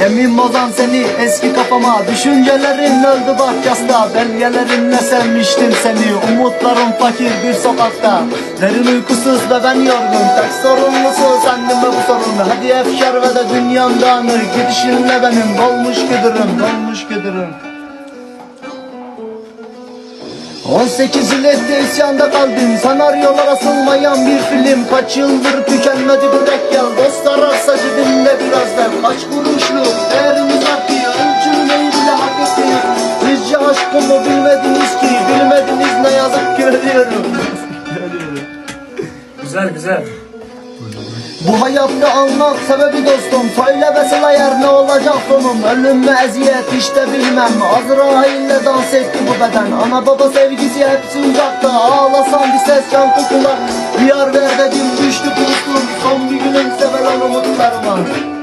Emin bozan seni eski kafama. Düşüncelerin öldü bak yasta. Belgelerinle sevmiştim seni. Umutlarım fakir bir sokakta. Derin uykusuz ve ben yorgun. Tek sorumlusu sendin ve bu sorun Hadi efkar ve de dünyam dağınır. Gidişinle benim. Dolmuş güdürüm Dolmuş güdürüm 18 yıl etti isyanda kaldım. Senaryolar asılmayan bir film. Kaç yıldır tükenmedi bu gel Dostlar arsa cebimde biraz da Kaç kuruşluk değerimiz ki? Ölçülmeyi bile hak ettiğiniz Sizce aşkımı bilmediniz ki? Bilmediniz ne yazık ki ölüyorum. Güzel güzel. Bu hayatta almak sebebi dostum. Söyle mesela yer ne olacak sonum? Ölüm mü eziyet işte bilmem. Azrail'le dans etti bu beden. Ana baba sevgisi hepsi uzakta. Ağlasam bir ses can kokular Bir yer ver dedim düştü কারও